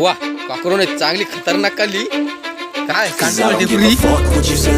वा काकरोने चांगली खतरनाक काढली काय Cause I सांगतो don't give a टेपरी fuck what you say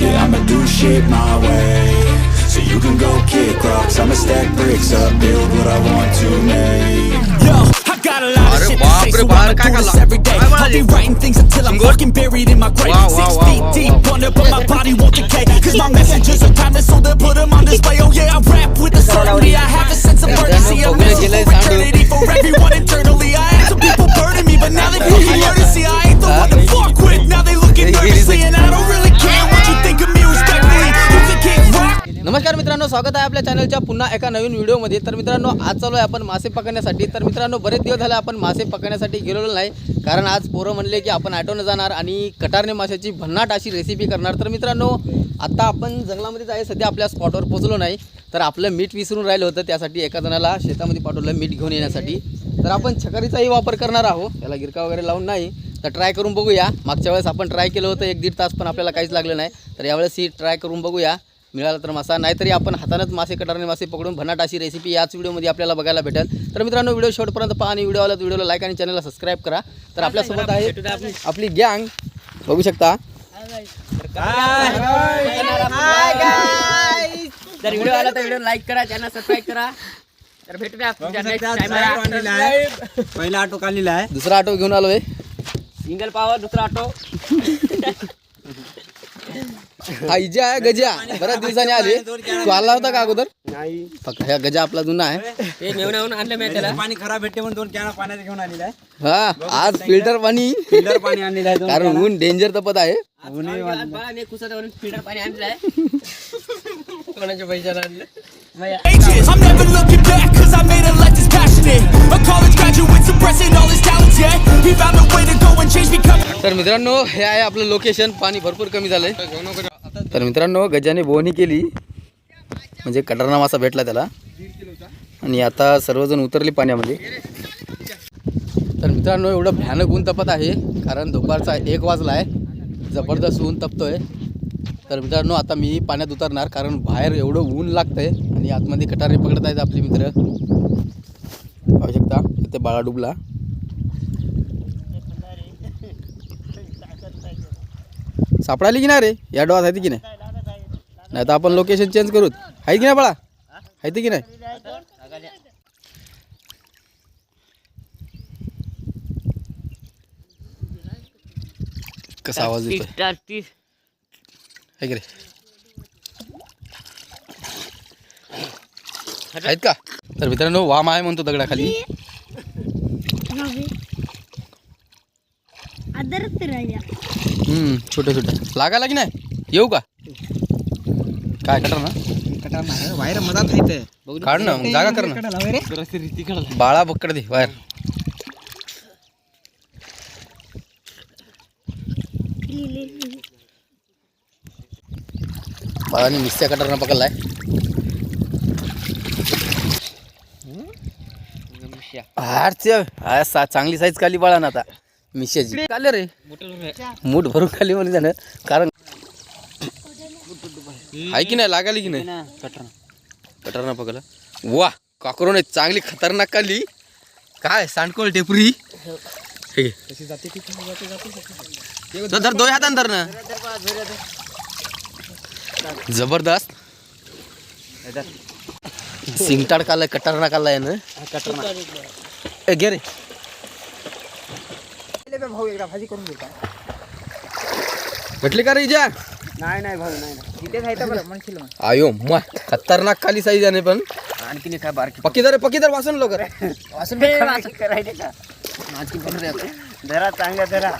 Yeah, I'ma do shit my way So you can go kick rocks I'ma stack bricks up, build what I want to make Yo, I got a lot अरे of shit to बाप say रे, So बाहेर I'ma काय do this खाल्ला? every day काय I'll be म्हणाली? writing things until I'm Good? fucking buried in my grave Wow, Six wow, wow, feet wow, deep wow. under But my body won't decay Cause my messages are timeless So they'll put them on display Oh yeah, I rap with a certainty I have a sense of urgency A बघूया message गेलंय for Sandu. eternity For everyone internally I had some people burning me But now they fucking learn to see I ain't the one to fuck with. Now they looking nervously And I don't really care what you think of me respectfully. You can kick rock नमस्कार मित्रांनो स्वागत आहे आपल्या चॅनलच्या पुन्हा एका नवीन व्हिडिओमध्ये तर मित्रांनो आज चालू आहे आपण मासे पकडण्यासाठी. तर मित्रांनो बरेच दिवस झाले आपण मासे पकडण्यासाठी गेलेलो नाही. कारण आज पोरं म्हणले की आपण ॲटोनं जाणार आणि कटारने माशाची भन्नाट अशी रेसिपी करणार. तर मित्रांनो आता आपण जंगलामध्येच आहे सध्या आपल्या स्पॉटवर पोचलो नाही. तर आपलं मीठ विसरून राहिलं होतं त्यासाठी एका जणाला शेतामध्ये पाठवलं मीठ घेऊन येण्यासाठी. तर आपण छकरीचाही वापर करणार आहोत. त्याला गिरका वगैरे लावून नाही तर ट्राय करून बघूया. मागच्या वेळेस आपण ट्राय केलं होतं एक दीड तास पण आपल्याला काहीच लागलं नाही. तर यावेळेस ही ट्राय करून बघूया. मिळाला तर मासा नाहीतरी आपण हातानंच मासे कटारने मासे पकडून भन्नाट अशी रेसिपी याच व्हिडिओमध्ये आपल्याला बघायला भेटेल. तर मित्रांनो व्हिडिओ शेवटपर्यंत पहा आणि व्हिडिओ आला व्हिडिओला लाईक आणि चॅनलला सबस्क्राईब करा. तर आपल्यासोबत आहे आपली गँग बघू शकता. व्हिडिओ आला तर व्हिडिओ लाईक करा चॅनल सबस्क्राईब करा. तर भेटूया तुमच्या नेक्स्ट टाइमला पहिला ऑटो काढलेला आहे. दुसरा ऑटो घेऊन आलो आहे सिंगल पावर दुसरा ऑटो हा इजा आहे गजा. बऱ्याच दिवसांनी आले. तू आला होता का अगोदर? नाही. फक्त ह्या गजा आपला जुना आहे. ते आणलं मी त्याला. पाणी खराब भेटते म्हणून दोन कॅन पाण्याचं घेऊन आलेला आहे. हा आज फिल्टर पाणी. फिल्टर पाणी आणलेलं आहे कारण ऊन डेंजर तपत आहे. फिल्टर पाणी आणलं आहे कोणाच्या पैशाला आणलं? Ages. I'm never looking back cause I made a life that's passionate. A college graduate suppressing all his talents, yeah. He found a way to go and change become. तर मित्रांनो हे आहे आपलं लोकेशन पाणी भरपूर कमी झालंय. तर मित्रांनो गजाने बोहणी केली. म्हणजे कटारणा मासा भेटला त्याला. आणि आता सर्वजण उतरले पाण्यामध्ये. तर मित्रांनो एवढं भयानक ऊन तपत आहे. कारण दुपारचा एक वाजला आहे जबरदस्त ऊन तपतोय. तर मित्रांनो आता मी पाण्यात उतरणार कारण बाहेर एवढं ऊन लागतंय. आणि आतमध्ये कटारे पकडत आहेत आपले मित्र. पाहू शकता इथे बाळा डुबला. सापडाली की नाही रे? या डोळ्यात आहे की नाही? नाही तर आपण लोकेशन चेंज करूत. आहे की नाही बाळा? आहे की नाही? कसा आवाज आहे की रे? आहेत का? तर मित्रांनो वाम आहे म्हणतो दगडाखाली. छोटे छोटे. लागायला की नाही येऊ का? काय कटर ना? बाहेर मधात आहे काढ ना जागा कर ना. बाळा पकड दे बाहेर बाळाने मिस्त्या कटरनं पकडलाय. हारच्या हा सा चांगली साईज खाली बाळा ना आता. मिश्याची काल रे. मूठ भरून खाली म्हणून झालं. कारण आहे की नाही? लागाली की नाही? कटरना. पकडला. वा काकरोने चांगली खतरनाक काढली काय सांडकोळ टेपरी. धर हातान धर ना. जबरदस्त. सिंगटाड कटारणा काढलाय ना? ए, घे रे. भाऊ एकदा भाजी करून घेता भेटली का रे इजा? नाही नाही भाऊ नाही आहे बरं म्हणशील मग. आयो मा खतरनाक खाली साईज आहे पण. आणखीन काय बारकी पक्कीदार पक्कीदार वाचन लवकर. वाचून करायचे का? माझी पण रे जरा चांगल्या जरा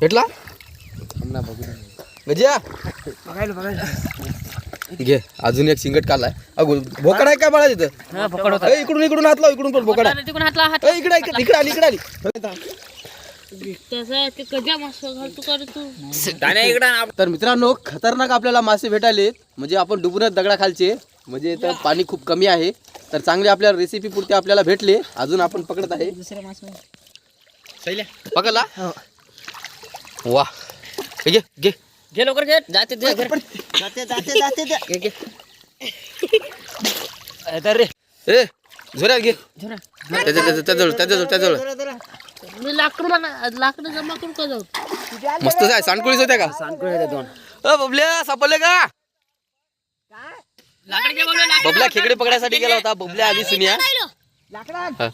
भेटला? गजिया. बघायला बघायला. घे अजून एक सिंगट काढलाय अगो भोकड आहे काय बाळा तिथं? इकडून इकडून हात लाव इकडून पण भोकड आहे. तिकडून हात इकडे इकडे आली इकडे आली. तर मित्रांनो खतरनाक आपल्याला मासे भेटायले. म्हणजे आपण डुबुऱ्यात दगडा खालचे म्हणजे इथं पाणी खूप कमी आहे. तर चांगले आपल्या रेसिपी पुरते आपल्याला भेटले. अजून आपण पकडत आहे. पकडला? वा हे घे घे. घे लवकर घे. जाते जाते जाते जाते घे घे अरे रे. ए झोऱ्यात घे. त्याच्या त्याच्या त्याजवळ त्याजवळ त्याजवळ. मी लाकडं मला लाकडं जमा करून का जाऊ. मस्त आहे सांडकुळीच होत्या का? दोन. अ बबल्या सापडले का. बबल्या खेकडे पकडायसाठी गेला होता. बबल्या आधी सुनिया. हा.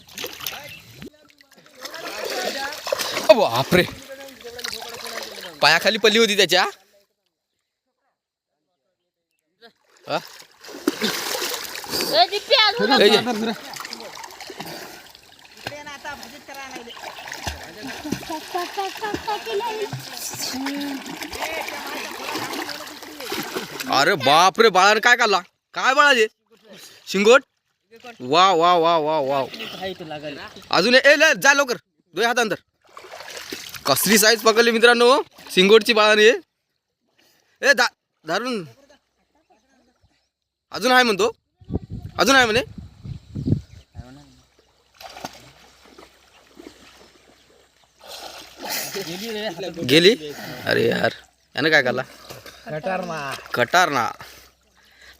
अ बापरे. पायाखाली पडली होती त्याच्या हा? ए, दिप्पी, अजून ए, ये. अरे बाप रे बाळाने काय काढला काय बाळाचे शिंगोट? वा वा वा वा वा अजून ए जा लवकर. दोय हात कसली साईज पकडली मित्रांनो हो. शिंगोटची बाळाने ए दा धरून. अजून आहे म्हणतो. अजून आहे म्हणे. गेली? अरे यार. यानं काय काढला कटार ना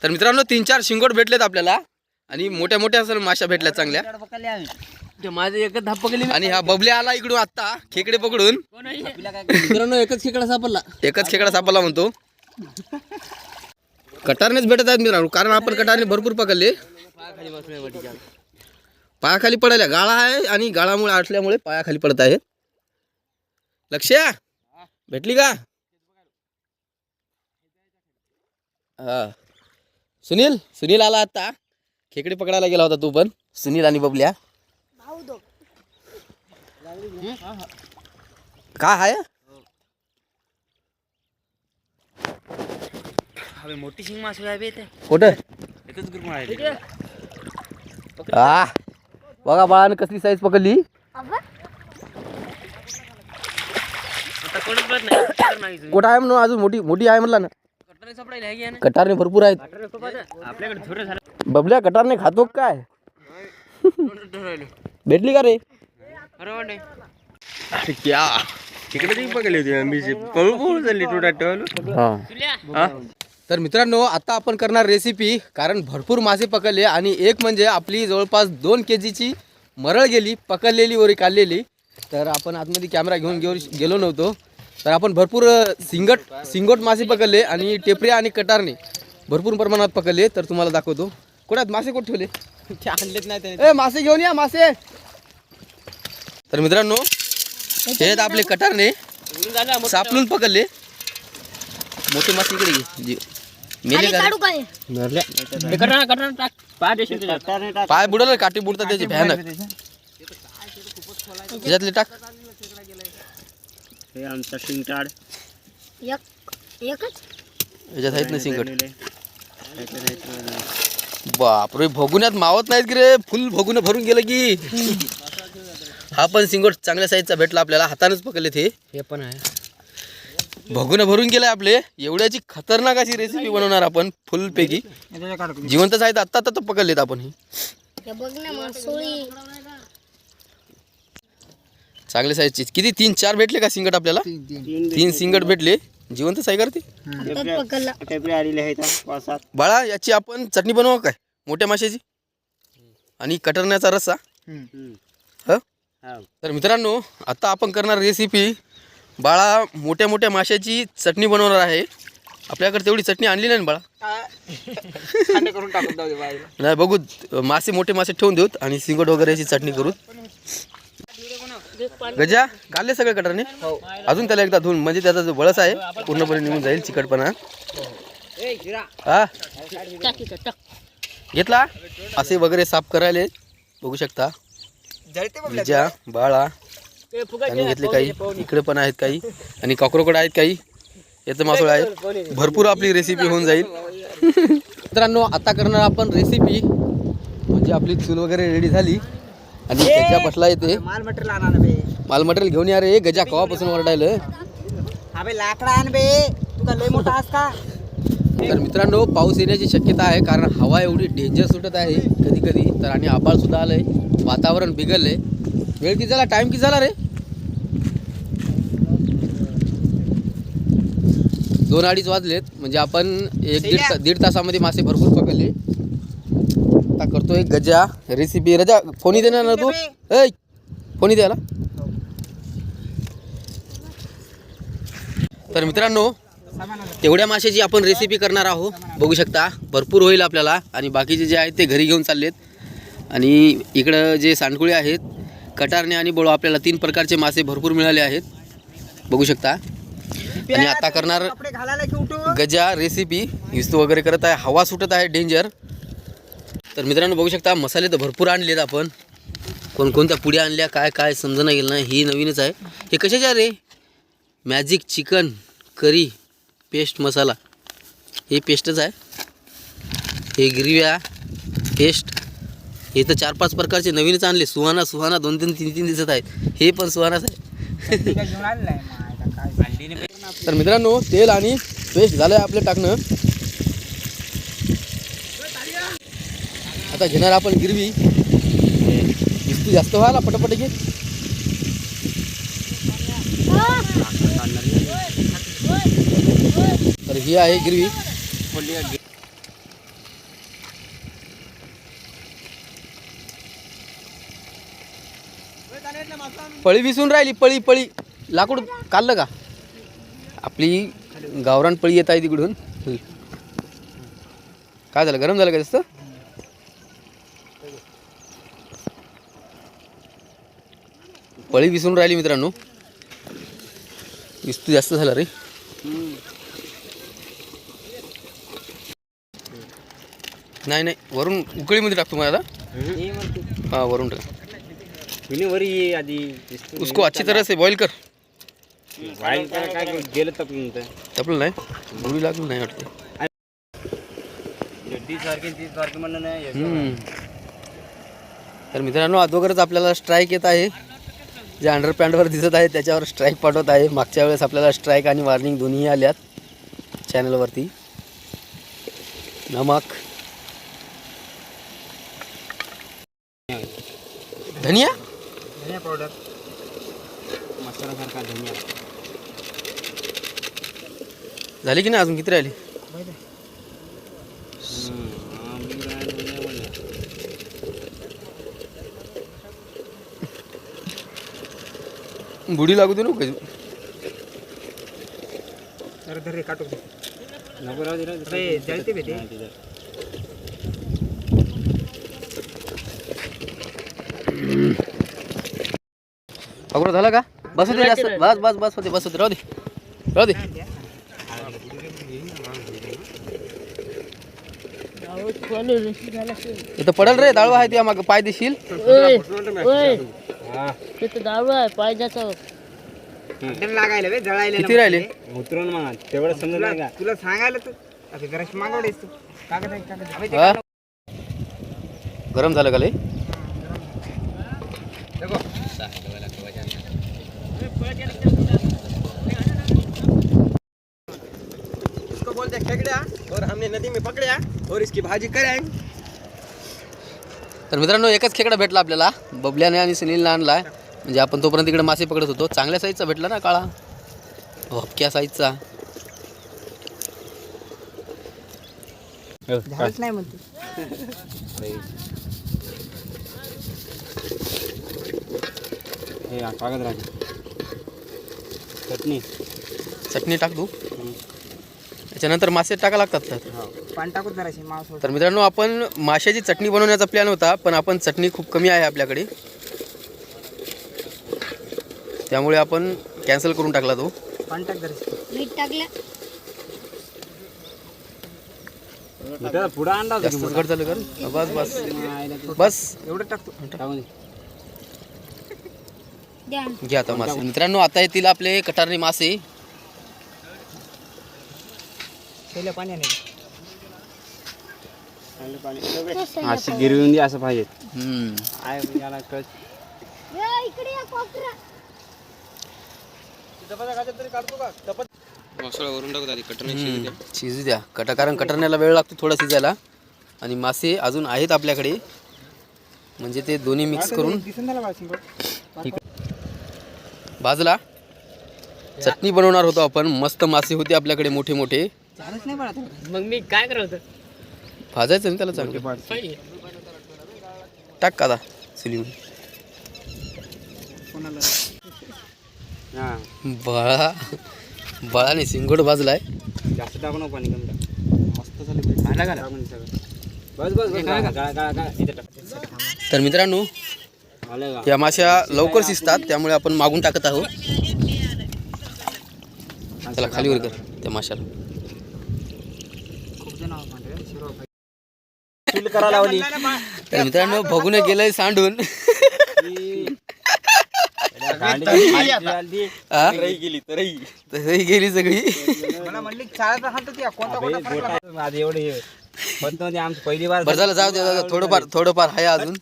तर मित्रांनो तीन चार शिंगोट भेटलेत आपल्याला. आणि मोठ्या मोठ्या असं माशा भेटल्या चांगल्या. ते माझं एकच धाप पकडली आणि हा बबल्या आला इकडून आत्ता खेकडे पकडून? मित्रांनो एकच खेकडा सापडला. एकच खेकडा सापडला म्हणतो. कटारनेच भेटत आहेत मित्रांनो कारण आपण कटारने भरपूर पकडले. पायाखाली बसलोय पायाखाली पडायला गाळा आहे आणि गाळामुळे आटल्यामुळे पायाखाली पडत आहे. लक्ष भेटली का? हा. सुनील सुनील आला आता. खेकडे पकडायला गेला होता तू पण. सुनील आणि बबल्या. काय आहे अबे, मोठी शिंग मासू आहे बे इथे. कुठं? एकच ग्रुप आहे आ बघा बाळानं कसली साईज पकडली. आता कोणच पडत नाही. कटर नाही इथून. कुठं आहे म्हणून अजून मोठी मोठी आहे म्हणला ना. कटर सापडायला आहे की ना. कटारने भरपूर आहेत. आपल्याकडे झालं. बबल्या कटारने खातो का काय. भेटली का रे. क्या? तिकडे ती पकडली होती आंबीची पळू पळू चालली तू टाटवालो हा? तर मित्रांनो आता आपण करणार रेसिपी कारण भरपूर मासे पकडले आणि एक म्हणजे आपली जवळपास दोन के जीची मरळ गेली पकडलेली वरी काढलेली. तर आपण आतमध्ये कॅमेरा घेऊन घेऊन गेलो नव्हतो. तर आपण भरपूर सिंगट सिंगोट मासे पकडले आणि टेपरे आणि कटारने भरपूर प्रमाणात पकडले. तर तुम्हाला दाखवतो. कुठे मासे कुठे ठेवले? आणलेच नाही ए मासे घेऊन या मासे! तर मित्रांनो हे आपले कटारने. सापलून पकडले. मोठे मासे इकडे घे. जे- मेले का रे? काढू काय? कटर कटर टाक. पाय देशील त्याच्यात. पाय बुडल काठी बुडतात त्याची भयानक. त्याच्यातले टाक. हे आमचा शिंगटाड. एक एकच? याच्यात आहेत ना सिंगट बापरे भगुन्यात मावत नाहीत की रे? फुल भगुन भरून गेलं की. हा पण सिंगट चांगल्या साईजचा भेटला आपल्याला. हातानेच पकडले ते हे पण आहे. भगुन भरून गेले आपले. एवढ्याची खतरनाक अशी रेसिपी बनवणार आपण फुल पैकी जिवंतच आहेत आत्ता आता पकडलेत आपण ही. हे चांगल्या साईजची किती? तीन चार भेटले का सिंगट आपल्याला? तीन सिंगट भेटले. जिवंतच आहे करते. बाळा याची आपण चटणी बनवा काय? मोठ्या माशाची? आणि कटरण्याचा रस्सा? ह? तर मित्रांनो आता आपण करणार रेसिपी बाळा मोठ्या मोठ्या माशाची चटणी बनवणार आहे. आपल्याकडे तेवढी चटणी आणली नाही ना बाळा? करून टाकून जाऊ दे बाईला नाही बघू. मासे मोठे मासे ठेवून देऊत आणि सिंगट वगैरे याची चटणी करू. गजा काढले सगळे कटरने? अजून त्याला एकदा धुवून म्हणजे त्याचा जो बळस आहे पूर्णपणे निघून जाईल चिकटपणा. हा? टाक इथं, टाक. घेतला? असे वगैरे साफ करायले. बघू शकता. विजा बाळा. आणि घेतले काही? इकडे पण आहेत काही? आणि कॉक्रोकोड आहेत काही? याचं मासोळ आहे भरपूर आपली रेसिपी होऊन जाईल. मित्रांनो आता करणार आपण रेसिपी म्हणजे आपली चूल वगैरे रेडी झाली. आणि गजा बसला येते माल मटेरियल घेऊन या रे. गजा कवापासून ओरडायलं हा बे लाकडा आण बे. तुका लय मोठा आस का? तर मित्रांनो पाऊस येण्याची शक्यता आहे कारण हवा एवढी डेंजर सुटत आहे कधी कधी तर आणि आबाळ सुद्धा आलंय. वातावरण बिघडलंय. वेळ किती झाला? टाइम किती झाला रे? दोन अडीच वाजलेत. म्हणजे आपण एक दीड ता- दीड तासामध्ये मासे भरपूर पकडले. आता करतोय गजा रेसिपी रजा फोनी देणार ना तू? ऐ फोनी द्याला तर मित्रांनो तेवढ्या माशाची आपण रेसिपी करणार आहोत. बघू शकता भरपूर होईल आपल्याला. आणि बाकीचे जे आहेत ते घरी घेऊन चाललेत. आणि इकडं जे सांडकुळे आहेत कटारणे आणि बोळो आपल्याला तीन प्रकारचे मासे भरपूर मिळाले आहेत. बघू शकता. आणि आता करणार गजा रेसिपी विस्तू वगैरे करत आहे. हवा सुटत आहे डेंजर तर मित्रांनो बघू शकता मसाले तर भरपूर आणलेत आपण. कोणकोणत्या पुड्या आणल्या काय काय समजणं गेलं नाही. ही नवीनच आहे. हे कशाचे आहे रे? Magic chicken curry paste masala. हे पेस्टच आहे. हे गिरव्या पेस्ट हे तर चार पाच प्रकारचे नवीनच आणले. सुहाना सुहाना दोन तीन तीन तीन दिसत आहेत. हे पण सुहानाच आहे. तर मित्रांनो तेल आणि पेस्ट झालं आहे आपलं टाकणं. आता घेणार आपण गिरवी. इतकी जास्त व्हायला पटापट घे. तर ही आहे गिरवी. पळी विसून राहिली पळी पळी. लाकूड काढलं का? आपली गावरान पळी येत आहे तिकडून. काय झालं? गरम झालं का जास्त? पळी विसरून राहिली मित्रांनो. विस्तू जास्त झाला रे. नाही नाही. वरून उकळीमध्ये टाकतो मला आता. हाँ वरून टाक. वरी आधी उसको अच्छी तरह से बॉईल कर. वाईल काय गेलं तपलं तपलं नाही. बुडी लागली नाही वाटते. ती सारखी ती सारखी म्हणणं नाही हम्म. तर मित्रांनो अगोदरच आपल्याला स्ट्राईक येत आहे. जे अंडर पॅन्टवर दिसत आहे त्याच्यावर स्ट्राईक पाठवत आहे. मागच्या वेळेस आपल्याला स्ट्राईक आणि वॉर्निंग दोन्ही आल्यात चॅनलवरती नमक. धनिया? धनिया पावडर मसाला सारखा धनिया. झाली की नाही अजून? किती राहिली? बुडी लागू दे नको अरे धरे काटू नको राहू दे राहू दे. जळते बे ते अगोदर झालं का? बस होते जास्त. बस बस बस होते बस होते. राहू दे. राहू दे. इथं पडल रे दाळवा आहे त्या मागं पाय देशील? तिथं आहे पाहिजेचं लागायला बे जळायला किती राहिले? उतरून मग तेवढं समजलं नाही का तुला सांगायला तू आता जराश मागवडेस तू कागद आहे कागद हा? गरम झालं का लय इसको बोलते खेकड्या और हमने नदी में पकड़या और इसकी भाजी कराएंगे तर मित्रांनो एकच खेकडा भेटला आपल्याला. बबल्याने आणि सुनीलने आणला म्हणजे आपण तोपर्यंत इकडे मासे पकडत होतो. चांगल्या साईजचा भेटला ना काळा? हपक्या साईजचा झालंच नाही म्हणते. हे कागद राहते चटणी. चटणी टाक तू. त्याच्यानंतर मासे टाका लागतात तर. पाणी टाकून जराशी मांस तर मित्रांनो आपण माशाची चटणी बनवण्याचा प्लॅन होता पण आपण चटणी खूप कमी आहे आपल्याकडे. त्यामुळे आपण कॅन्सल करून टाकला तो. पाणी टाक जराशी मीठ टाकलं. पुढं अंडा जास्त घट झालं कर. बस बस. बस. एवढं टाकतो टाकून घ्या आता मासे. मित्रांनो आता येतील आपले कटारणी मासे. अशी गिरवून दे असं पाहिजे हम्म, शिजू द्या. कटा कारण कटरण्याला वेळ लागतो थोडा शिजायला. आणि मासे अजून आहेत आपल्याकडे. म्हणजे ते दोन्ही मिक्स करून दिसून झाला बा शिंगोट भाजला चटणी बनवणार होतो आपण. मस्त मासे होते आपल्याकडे मोठे मोठे. झालंच नाही मग मी काय करत भाजायचं ना त्याला चांगलं. टाक का चुलीमध्ये हा. बळा. बळाने सिंगोड बाजलाय जास्त टाकू नको पाणी कमी टाक मस्त झालं. सगळं. बस बस बस. गाळा गाळा गाळा गाळा. इथे टाक. तर मित्रांनो या माश्या लवकर शिजतात त्यामुळे आपण मागून टाकत आहोत त्याला खालीवर कर त्या माशाला तर मित्रांनो बघून गेलंय सांडून हा? गेली तरी तसंही गेली सगळी हे पहिली बार झालं जाऊ दे. थोडंफार थोडंफार आहे अजून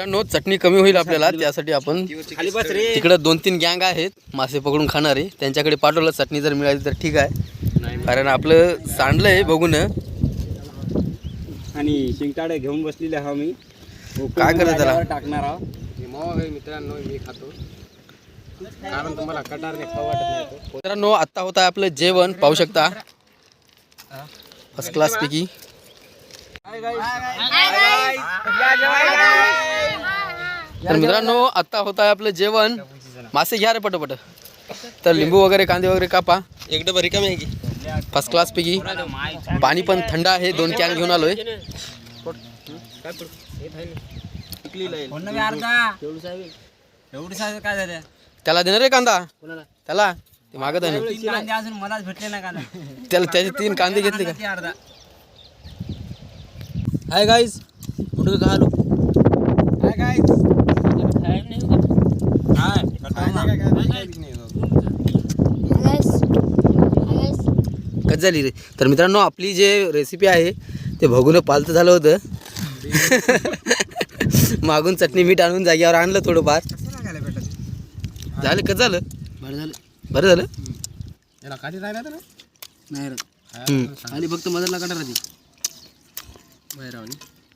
मित्रांनो चटणी कमी होईल आपल्याला त्यासाठी आपण तिकडं दोन तीन गँग आहेत मासे पकडून खाणारे. त्यांच्याकडे पाठवलं चटणी जर मिळाली तर ठीक आहे. कारण आपलं सांडलंय बघून. आणि शिंगटाडे घेऊन बसलेले हा मी. काय करत त्याला? टाकणार आहो. मित्रांनो मी खातो. कारण तुम्हाला कटारने खाऊ वाटत नाही तो. मित्रांनो आत्ता होता आपलं जेवण. पाहू शकता. फर्स्ट क्लास पैकी. तर मित्रांनो आत्ता होत आहे आपलं जेवण. मासे घ्या रे पटपट. तर लिंबू वगैरे कांदे वगैरे कापा. एकदम रिकामी आहे की? फर्स्ट क्लास पैकी पाणी पण थंड आहे दोन कॅन घेऊन आलोय. एवढी साईज काय झालं त्याला देणार रे कांदा? त्याला? ते मागत आहे ना. तीन कांदे अजून मलाच भेटले ना कांदा. त्याला त्याचे तीन कांदे घेतले का? हाय गाईज कुठं का आलो कच झाली रे. तर मित्रांनो आपली जे रेसिपी आहे ते बघून पालतं झालं होतं. मागून चटणी मीठ आणून जागेवर आणलं थोडंफार. झालं कच झालं? बरं झालं. बरं झालं? नाही फक्त मदरला काटा राहते. बाहेर